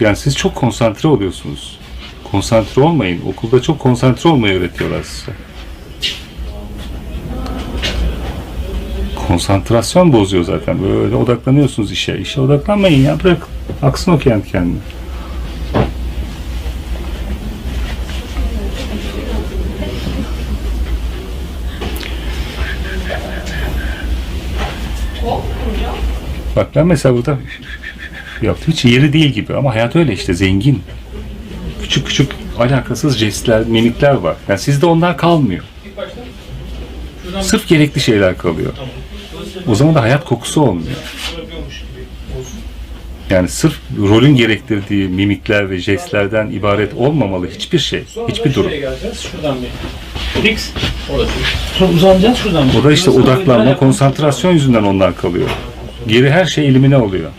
Yani siz çok konsantre oluyorsunuz. Konsantre olmayın. Okulda çok konsantre olmayı öğretiyorlar size. Konsantrasyon bozuyor zaten. Böyle odaklanıyorsunuz işe. İşe odaklanmayın ya. Bırak. Aksın o kendi kendine. Bak ben mesela burada yaptım. Hiç yeri değil gibi ama hayat öyle işte zengin. Küçük küçük alakasız jestler, mimikler var. Yani sizde onlar kalmıyor. Sırf gerekli şeyler kalıyor. O zaman da hayat kokusu olmuyor. Yani sırf rolün gerektirdiği mimikler ve jestlerden ibaret olmamalı hiçbir şey, hiçbir durum. Şuradan bir. Fix. Orası. Sonra uzanacağız şuradan. O da işte odaklanma, konsantrasyon yüzünden onlar kalıyor. Geri her şey elimine oluyor.